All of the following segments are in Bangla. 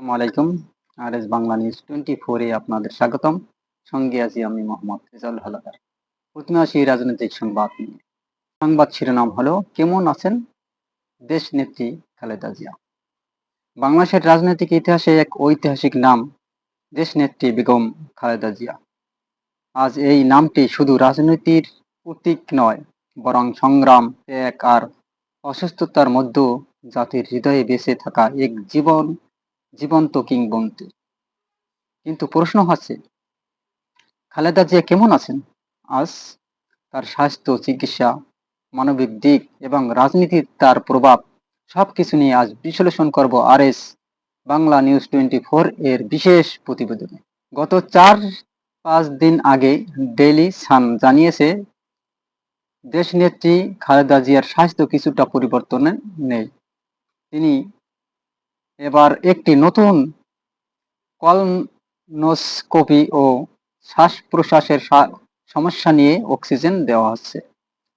আসসালামু আলাইকুম R S Bangla news twenty ফোরে আপনাদের স্বাগতম। সঙ্গে আছি আমি মোহাম্মদ রেজাউল হালাদার। প্রথমে আসি রাজনৈতিক সংবাদ নিয়ে। সংবাদ শিরোনাম হলো, কেমন আছেন? দেশ নেত্রী খালেদা জিয়া। বাংলাদেশের রাজনৈতিক ইতিহাসে এক ঐতিহাসিক নাম, দেশ নেত্রী বেগম খালেদা জিয়া। আজ এই নামটি শুধু রাজনীতির প্রতীক নয়, বরং সংগ্রাম এক আর অসুস্থতার মধ্যেও জাতির হৃদয়ে বেঁচে থাকা এক জীবন জীবন্ত কিংবদন্তি। কিন্তু প্রশ্ন হচ্ছে, খালেদা জিয়া কেমন আছেন? আজ তার স্বাস্থ্য, চিকিৎসা, মানবিক দিক এবং রাজনীতির তার প্রভাব সবকিছু নিয়ে আজ বিশ্লেষণ করব R S Bangla news twenty four এর বিশেষ প্রতিবেদনে। গত চার, পাঁচ দিন আগে ডেইলি সান জানিয়েছে, দেশনেত্রী খালেদা জিয়ার স্বাস্থ্য কিছুটা পরিবর্তনে নেই। তিনি এবার একটি নতুন কলনোস্কোপি ও শ্বাস প্রশ্বাসের সমস্যা নিয়ে অক্সিজেন দেওয়া হচ্ছে।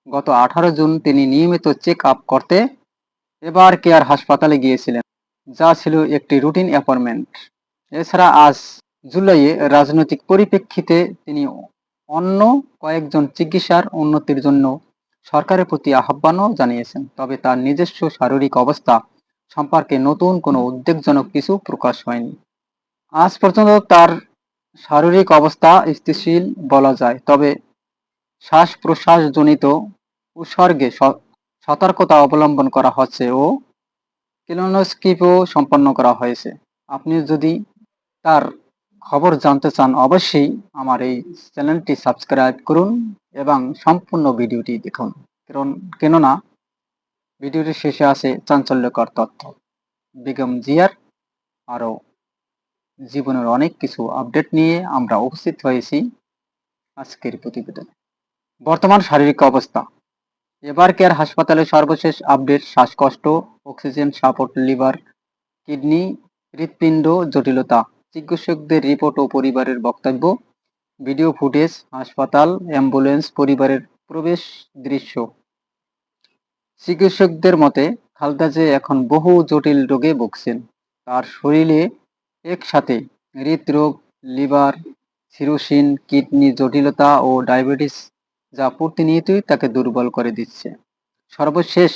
গত আঠারো জুন তিনি নিয়মিত চেক আপ করতে এবার কেয়ার হাসপাতালে গিয়েছিলেন, যা ছিল একটি রুটিন অ্যাপয়েন্টমেন্ট। এছাড়া আজ জুলাইয়ে রাজনৈতিক পরিপ্রেক্ষিতে তিনি অন্য কয়েকজন চিকিৎসার উন্নতির জন্য সরকারের প্রতি আহ্বানও জানিয়েছেন, তবে তার নিজস্ব শারীরিক অবস্থা সম্পর্কে নতুন কোনো উদ্বেগজনক কিছু প্রকাশ হয়নি। আজ পর্যন্ত তার শারীরিক অবস্থা স্থিতিশীল বলা যায়, তবে শ্বাস প্রশ্বাসজনিত উৎসর্গে সতর্কতা অবলম্বন করা হচ্ছে ও ক্লোনোস্কিপও সম্পন্ন করা হয়েছে। আপনি যদি তার খবর জানতে চান, অবশ্যই আমার এই চ্যানেলটি সাবস্ক্রাইব করুন এবং সম্পূর্ণ ভিডিওটি দেখুন। কারণ কেননা ভিডিওটির শেষে আছে চাঞ্চল্যকর তথ্য। বেগম জিয়ার আরও জীবনের অনেক কিছু আপডেট নিয়ে আমরা উপস্থিত হয়েছি আজকের প্রতিবেদনে। বর্তমান শারীরিক অবস্থা। এবার কেয়ার হাসপাতালে সর্বশেষ আপডেট, শ্বাসকষ্ট, অক্সিজেন, সাপোর্ট, লিভার, কিডনি, হৃৎপিণ্ড, জটিলতা। চিকিৎসকদের রিপোর্ট ও পরিবারের বক্তব্য। ভিডিও ফুটেজ, হাসপাতাল, অ্যাম্বুলেন্স, পরিবারের প্রবেশ দৃশ্য। চিকিৎসকদের মতে, খালদা যে এখন বহু জটিল রোগে ভুগছেন, তার শরীরে একসাথে হৃদরোগ, লিভার, সিরোসিন, কিডনি জটিলতা ও ডায়াবেটিস যা প্রতিনিয়তই তাকে দুর্বল করে দিচ্ছে। সর্বশেষ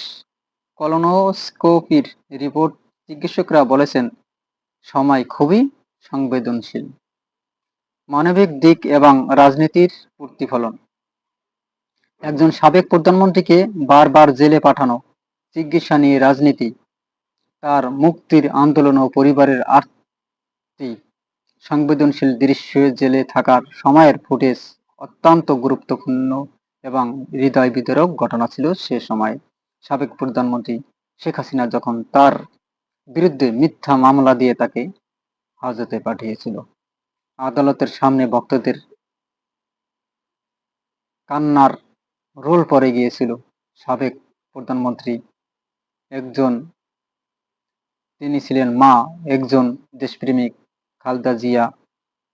কলোনোস্কোপির রিপোর্ট চিকিৎসকরা বলেছেন, সময় খুবই সংবেদনশীল। মানবিক দিক এবং রাজনীতির প্রতিফলন। একজন সাবেক প্রধানমন্ত্রীকে বারবার জেলে পাঠানো, চিকিৎসা নিয়ে রাজনীতি, তার মুক্তির আন্দোলন ও পরিবারের আর্থি সংবেদনশীল দৃশ্যে জেলে থাকার সময়ের ফুটেজ অত্যন্ত গুরুত্বপূর্ণ এবং হৃদয় বিতরক ঘটনা ছিল সে সময়। সাবেক প্রধানমন্ত্রী শেখ হাসিনা যখন তার বিরুদ্ধে মিথ্যা মামলা দিয়ে তাকে হাজতে পাঠিয়েছিল, আদালতের সামনে ভক্তদের কান্নার রোল পরে গিয়েছিল সাবেক প্রধানমন্ত্রী একজন, তিনি ছিলেন মা একজন দেশপ্রেমিক খালদা জিয়া।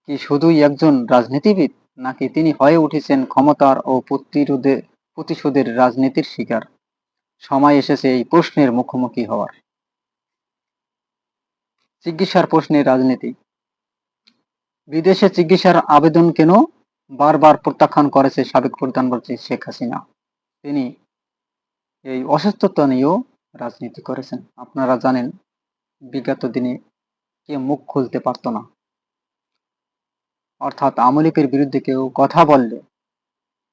কি শুধুই একজন রাজনীতিবিদ, নাকি তিনি হয়ে উঠেছেন ক্ষমতার ও প্রতিরোধে, প্রতিশোধের রাজনীতির শিকার? সময় এসেছে এই প্রশ্নের মুখোমুখি হওয়ার। চিকিৎসার প্রশ্নে রাজনীতি। বিদেশে চিকিৎসার আবেদন কেন বারবার প্রত্যাখ্যান করেছে সাবেক প্রধানমন্ত্রী শেখ হাসিনা। তিনি এই অসুস্থতা নিয়েও রাজনীতি করেছেন। আপনারা জানেন, বিগত দিনে কে মুখ খুলতে পারত না। অর্থাৎ আমলিকের বিরুদ্ধে কেউ কথা বললে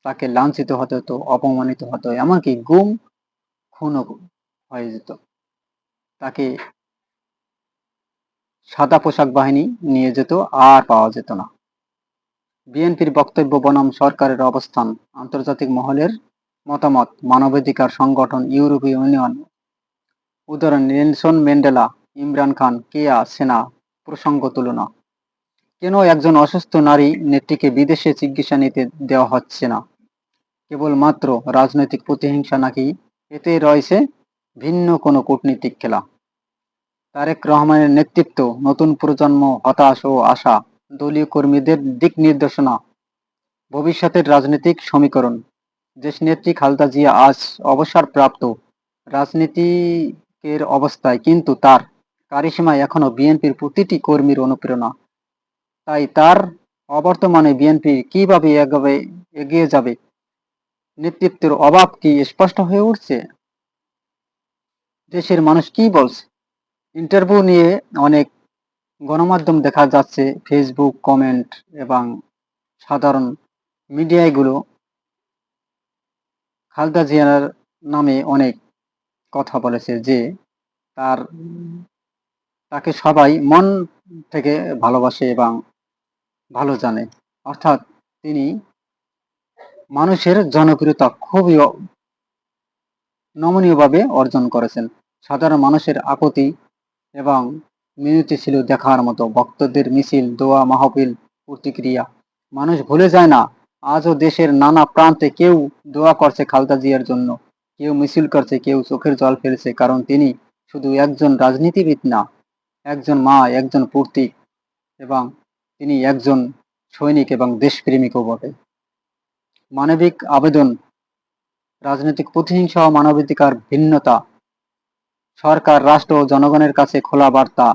তাকে লাঞ্ছিত হতে হতো, অপমানিত হতো, এমনকি গুম, খুনও হয়ে যেত। তাকে সাদা পোশাক বাহিনী নিয়ে যেত, আর পাওয়া যেত না। বিএনপির বক্তব্য বনাম সরকারের অবস্থান, আন্তর্জাতিক মহলের মতামত, মানবাধিকার সংগঠন, ইউরোপীয় ইউনিয়ন। উদাহরণ, নেলসন ম্যান্ডেলা, ইমরান খান কেয়া সেনা, প্রসঙ্গ তুলনা। কেন একজন অসুস্থ নারী নেত্রীকে বিদেশে চিকিৎসা নিতে দেওয়া হচ্ছে না? কেবলমাত্র রাজনৈতিক প্রতিহিংসা নাকি? এতে রয়েছে ভিন্ন কোনো কূটনীতিক খেলা। তারেক রহমানের নেতৃত্ব, নতুন প্রজন্ম, হতাশ ও আশা। দলীয় কর্মীদের দিক নির্দেশনা, ভবিষ্যতের রাজনৈতিক সমীকরণ। দেশ দেশনেত্রী খালদা জিয়া আজ অবসরপ্রাপ্ত। রাজনীতিকের অবস্থায় কিন্তু তার কারিশমা এখনও বিএনপির প্রতিটি কর্মীর অনুপ্রেরণা। তাই তার অবর্তমানে বিএনপি কীভাবে এগিয়ে যাবে, নেতৃত্বের অভাব কি স্পষ্ট হয়ে উঠছে? দেশের মানুষ কি বলছে? ইন্টারভিউ নিয়ে অনেক গণমাধ্যম দেখা যাচ্ছে ফেসবুক কমেন্ট এবং সাধারণ মিডিয়াগুলো খালদা জিয়ার নামে অনেক কথা বলেছে যে, তার, তাকে সবাই মন থেকে ভালোবাসে এবং ভালো জানে। অর্থাৎ তিনি মানুষের জনপ্রিয়তা খুবই নমনীয়ভাবে অর্জন করেছেন। সাধারণ মানুষের আপত্তি এবং মিনতি ছিল দেখার মতো। ভক্তদের মিছিল, দোয়া, মাহফিল, প্রতিক্রিয়া। মানুষ ভুলে যায় না, আজও দেশের নানা প্রান্তে কেউ দোয়া করছে খালদা জিয়ার জন্য। কেউ মিছিল করছে, কেউ চোখের জল ফেলছে, কারণ তিনি শুধু একজন রাজনীতিবিদ না, একজন মা, একজন প্রতীক, এবং তিনি একজন সৈনিক এবং দেশপ্রেমিকও বটে। মানবিক আবেদন, রাজনৈতিক প্রতিহিংসা ও মানবাধিকার ভিন্নতা, সরকার, রাষ্ট্র ও জনগণের কাছে খোলা বার্তা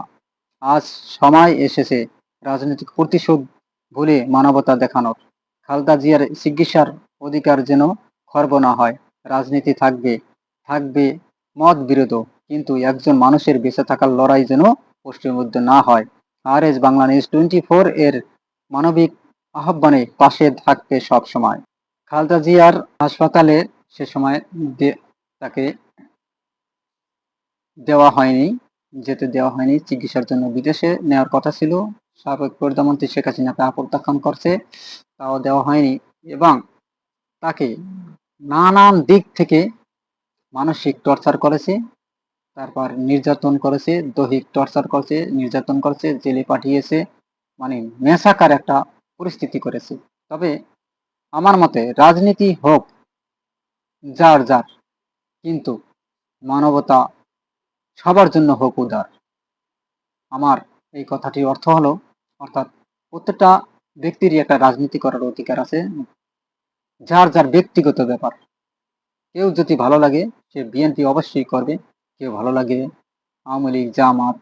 আজ সময় এসেছে রাজনৈতিক প্রতিশোধ ভুলে মানবতা দেখানোর। খালদা জিয়ার চিকিৎসার অধিকার যেন খর্ব না হয়। রাজনীতি থাকবে থাকবে মত বিরোধ কিন্তু একজন মানুষের বেঁচে থাকার লড়াই যেন প্রশ্নবদ্ধ না হয়। R S Bangla news twenty four এর মানবিক আহ্বানে পাশে থাকবে সব সময়। খালদা জিয়ার হাসপাতালে সে সময় তাকে দেওয়া হয়নি। যেতে দেওয়া হয়নি, চিকিৎসার জন্য বিদেশে নেওয়ার কথা ছিল। সাবেক প্রধানমন্ত্রী শেখ হাসিনা তা প্রত্যাখ্যান করছে, তাও দেওয়া হয়নি এবং তাকে নানান দিক থেকে মানসিক টর্চার করেছে, তারপর নির্যাতন করেছে, দৈহিক টর্চার করেছে, নির্যাতন করেছে, জেলে পাঠিয়েছে মানে মেসাকার একটা পরিস্থিতি করেছে। তবে আমার মতে রাজনীতি হোক, যার যার, কিন্তু মানবতা সবার জন্য হোক উদার। আমার এই কথাটির অর্থ হলো, অর্থাৎ প্রত্যেকটা ব্যক্তিরই একটা রাজনীতি করার অধিকার আছে। যার যার ব্যক্তিগত ব্যাপার। কেউ যদি ভালো লাগে, সে বিএনপি অবশ্যই করবে। কেউ ভালো লাগে, আওয়ামী লীগ, জামাত,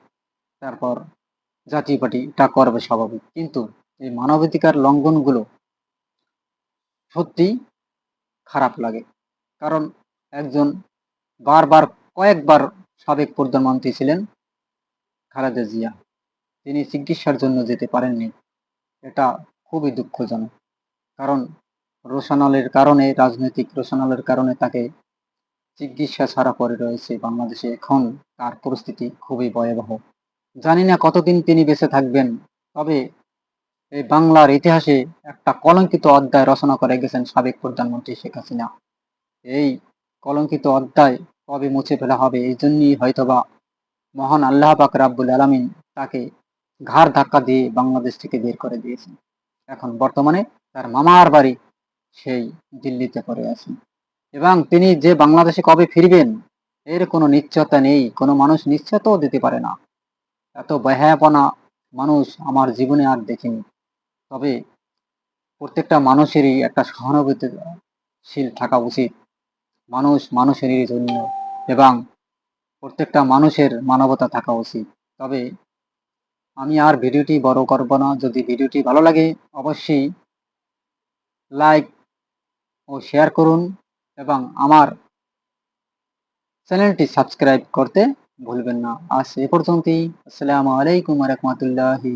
তারপর জাতীয় পার্টি, এটা করবে স্বাভাবিক। কিন্তু এই মানবাধিকার লঙ্ঘনগুলো সত্যি খারাপ লাগে। কারণ একজন বারবার কয়েকবার সাবেক প্রধানমন্ত্রী ছিলেন খালেদা জিয়া। তিনি চিকিৎসার জন্য যেতে পারেননি। এটা খুবই দুঃখজনক। কারণ রোশনালের কারণে, রাজনৈতিক রোশনালের কারণে তাকে চিকিৎসা ছাড়া পড়ে রয়েছে বাংলাদেশে। এখন তার পরিস্থিতি খুবই ভয়াবহ। জানি না কতদিন তিনি বেঁচে থাকবেন, তবে এই বাংলার ইতিহাসে একটা কলঙ্কিত অধ্যায় রচনা করে গেছেন সাবেক প্রধানমন্ত্রী শেখ হাসিনা। এই কলঙ্কিত অধ্যায় কবে মুছে ফেলা হবে। এই জন্যই হয়তোবা মহান আল্লাহ পাক রাব্বুল আলামিন তাকে ঘাড় ধাক্কা দিয়ে বাংলাদেশ থেকে বের করে দিয়েছেন। এখন বর্তমানে তার মামার বাড়ি সেই দিল্লিতে পড়ে আছেন এবং তিনি যে বাংলাদেশে কবে ফিরবেন, এর কোনো নিশ্চয়তা নেই, কোনো মানুষ নিশ্চয়তাও দিতে পারে না। এত ব্যয়াপনা মানুষ আমার জীবনে আর দেখিনি। তবে প্রত্যেকটা মানুষেরই একটা সহানুভূতিশীল থাকা উচিত। মানুষ মানুষেরই জন্য এবং প্রত্যেকটা মানুষের মানবতা থাকা উচিত। তবে আমি আর ভিডিওটি বড় করব না। যদি ভিডিওটি ভালো লাগে, অবশ্যই লাইক ও শেয়ার করুন এবং আমার চ্যানেলটি সাবস্ক্রাইব করতে ভুলবেন না। আজ এ পর্যন্তই। আসসালামু আলাইকুম রহমতুল্লাহি